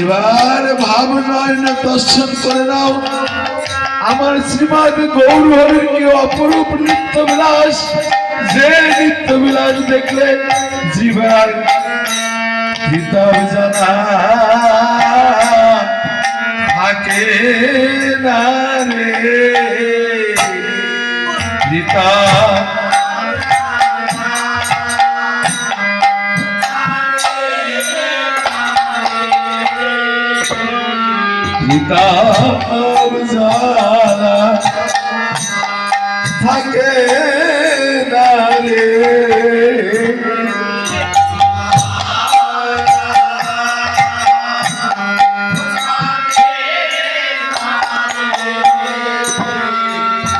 এবার ভাব নয় না দর্শন করে নাও। আমার শ্রীমদ গৌর হরির কি অপরূপ নিত্য বিলাস যে নিত্য বিলাস দেখলে জীবার হৃদয় জানা থাকে না রে। হৃদয় কিতাব জানা। থাকে না রে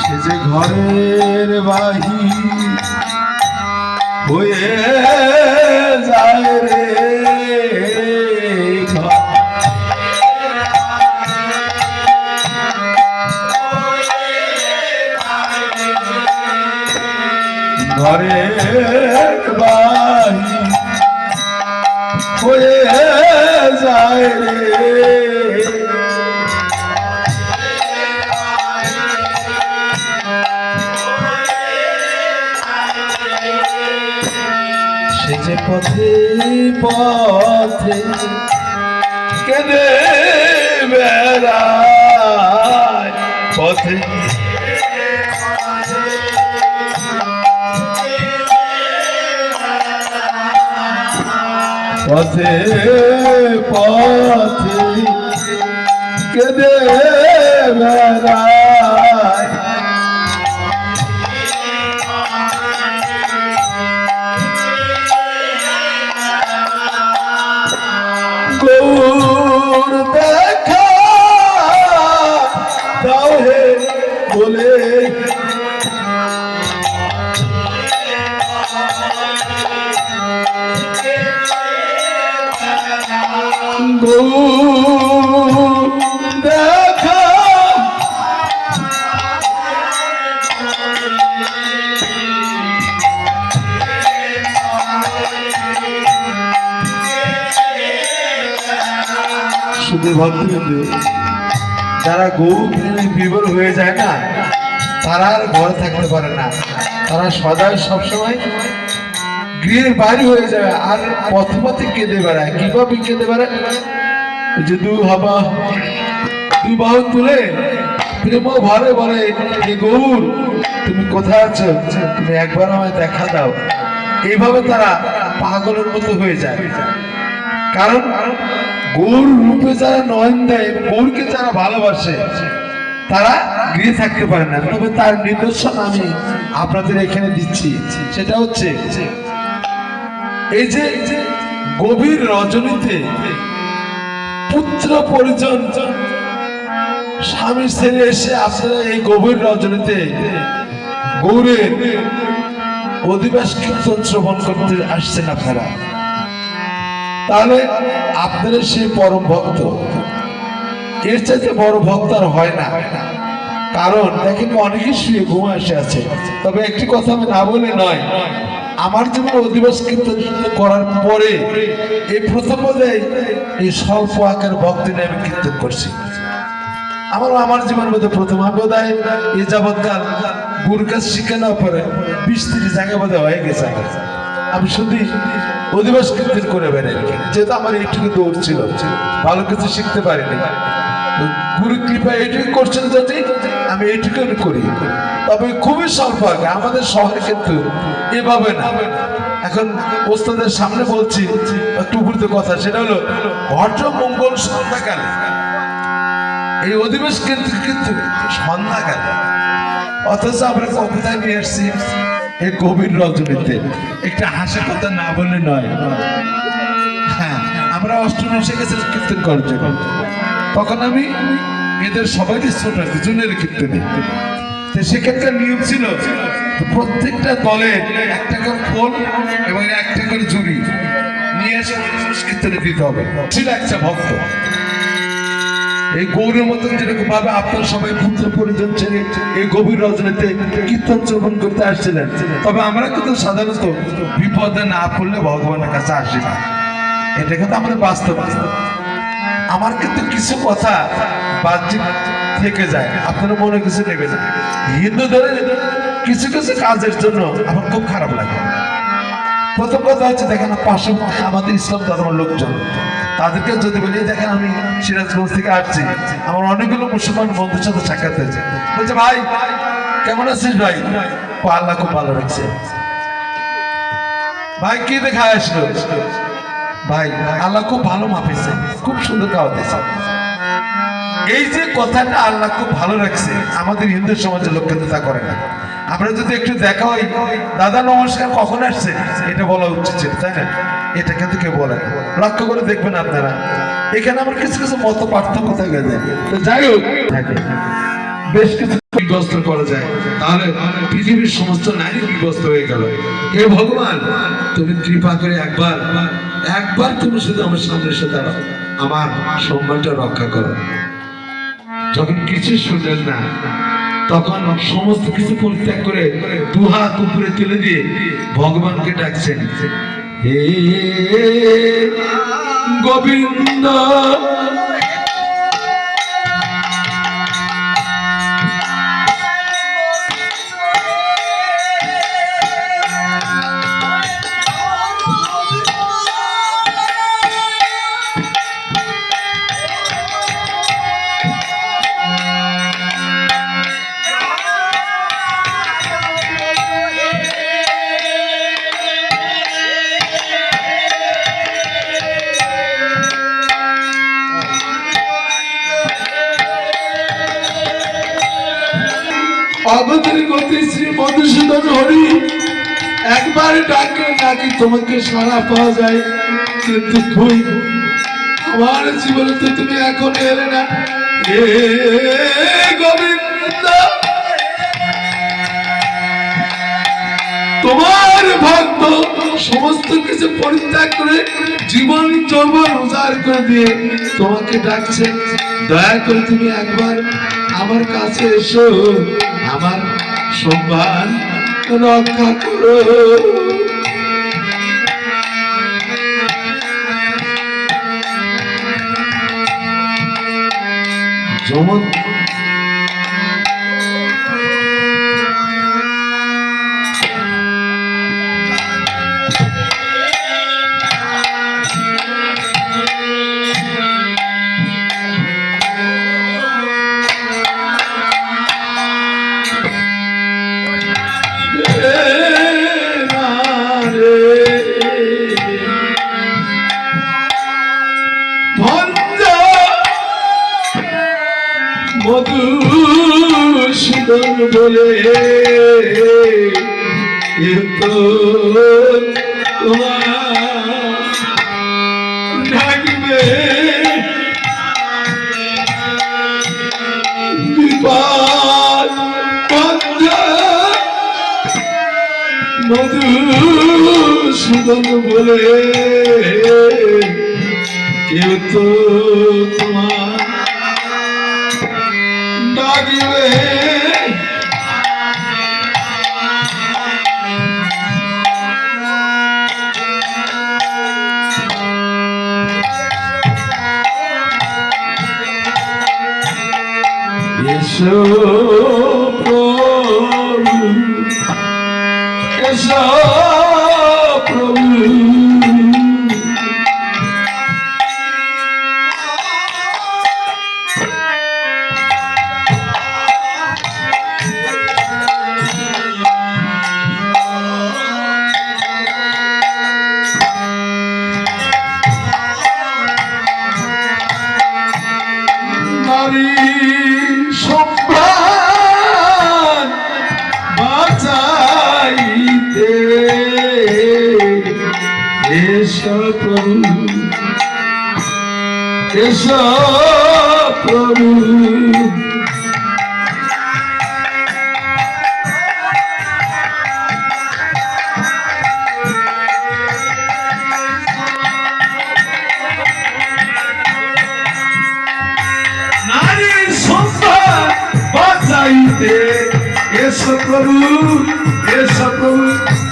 সে যে ঘরের বাহি হয়ে যায় রে। ঘরে বাহি হয়ে যায় রে সে যে পথে পথে কেঁদে বেড়ায় পথে পথে পথে। কেদে বেড়ায় যারা গৌ প্রেমে হয়ে যায় না, তারা আর ঘরে থাকতে পারে না। তারা সদাই সবসময় গৃহের বাইরে হয়ে যাবে আর পথ পথে কেঁদে বেড়ায়। কীভাবে কেঁদে বেড়ায়? যে দু হবা দুই বাহু তুলে প্রেম ভরে বলে যে গৌর, তুমি কোথায় আছো? তুমি একবার আমায় দেখা দাও। এইভাবে তারা পাগলের মতো হয়ে যায়। কারণ গৌর রূপে যারা নয়ন দেয়, গৌরকে যারা ভালোবাসে, তারা গৃহে থাকতে পারে না। তবে তার নিদর্শন আমি আপনাদের এখানে দিচ্ছি। সেটা হচ্ছে এই যে গভীর রজনীতে পুত্র পরিজন, স্বামী ছেড়ে এসে আপনারা এই গভীর রজনীতে গৌরের অধিবাস কীর্তন শ্রবণ করতে আসছেন আপনারা। তাহলে আপনারা সেই পরম ভক্ত, এর চাইতে বড় ভক্ত আর হয় না। কারণ দেখেন অনেকে শুয়ে ঘুমে আসে আছে। তবে একটি কথা আমি না বলে নয় আমার জীবনে অধিবাস কীর্তন করার পরে এই প্রথম বোধহয় এই স্বল্প আকার ভক্তি নিয়ে আমি কীর্তন করছি। আমার আমার জীবনের মধ্যে প্রথম হয় এই যাবৎকাল গুরু কাজ শিখে না পরে বিশ তিরিশ জায়গা বোধ হয়ে গেছে। আমি শুধু অধিবাস কীর্তন করে বেড়াই। যেহেতু আমার এইটুকু দৌড় ছিল, ভালো কিছু শিখতে পারিনি। গুরু কৃপা এইটুকু করছেন যদি, আমি করি। তবে খুবই স্বল্প আগে, আমাদের শহরে কিন্তু এভাবে না। এখন ওস্তাদের সামনে বলছি উপরিত কথা, সেটা হলো ঘট মঙ্গল সন্ধ্যাকালে, এই অধিবেশ কিন্তু কিন্তু সন্ধ্যাকালে। অথচ আমরা কবিতায় নিয়ে এসছি এই গভীর রজনীতে। একটা হাসি কথা না বলে নয়। হ্যাঁ আমরা অষ্টম এসে গেছি কীর্তন করার জন্য। তখন আমি এদের সবাইকে ছোট দুজনের কীর্তনে তো সেক্ষেত্রে নিয়ম ছিল প্রত্যেকটা দলে একটা করে ফোন এবং একটা করে জুড়ি নিয়ে এসে কীর্তনে দিতে হবে। ছিল একটা ভক্ত। এই গৌরের মতন যেরকম ভাবে আপনার সবাই পুত্র পরিজন ছেড়ে এই গভীর রজনীতে কীর্তন শ্রবণ করতে আসছিলেন, তবে আমরা কিন্তু সাধারণত বিপদে না পড়লে ভগবানের কাছে আসি না। এটা কিন্তু আমাদের বাস্তব। আমার কিন্তু কিছু কথা বাহ্যিক থেকে যায়। আপনারা মনে কিছু নেবেন না। হিন্দুদের কিছু কিছু কাজের জন্য আমার খুব খারাপ লাগে। প্রথম কথা হচ্ছে, দেখেন পাশে আমাদের ইসলাম ধর্মের লোকজন, তাদেরকে যদি বলি দেখেন আমি সিরাজগঞ্জ থেকে আসছি। আমার অনেকগুলো মুসলমান বন্ধুর সাথে সাক্ষাৎ হয়েছে। বলছে, ভাই, কেমন আছিস ভাই? আল্লাহ খুব ভালো রাখছে। ভাই, কি দেখা আসলো? ভাই, আল্লাহ খুব ভালো মাপেছে, খুব সুন্দর খাওয়া দিয়েছে। এই যে কথাটা আল্লাহ খুব ভালো রাখছে, আমাদের হিন্দু সমাজের লোক কিন্তু তা করে না। আমরা যদি একটু দেখা হয়, দাদা নমস্কার কখন আসছে? এটা বলা উচিত ছিল, তাই না? এটা কিন্তু কেউ বলে লক্ষ্য করে দেখবেন আপনারা। এখানে আমার কিছু কিছু মত পার্থক্য থাকে যাই হোক। বেশ কিছু করা যায়। তাহলে পৃথিবীর সমস্ত নারী হয়ে গেল। হে ভগবান, তুমি কৃপা করে একবার একবার তুমি শুধু আমার সামনে এসে দাঁড়াও। আমার সম্মানটা রক্ষা করো। যখন কিছু শুনলেন না, তখন সমস্ত কিছু পরিত্যাগ করে উপরে তুলে দিয়ে ভগবানকে ডাকছেন, হে গোবিন্দ অবতারি গতি শ্রী মধুসূদন হরি। একবার ডাকে নাকি তোমাকে সারা পাওয়া যায়। কিন্তু তুই আমার জীবনে তো তুমি এখন এলে না। গোবিন্দ, তোমার ভক্ত সমস্ত কিছু পরিত্যাগ করে, জীবন যৌবন উজাড় করে দিয়ে তোমাকে ডাকছে। দয়া করে তুমি একবার আমার কাছে এসো। আমার সম্মান রক্ষা করো। যেমন মধুসূদন বলে বিপদ মধুসূদন বলে কেউ তো তোমার ডাকবে। এসো প্রভু এসো এসো প্রভু। এসো প্রভু এসো প্রভু।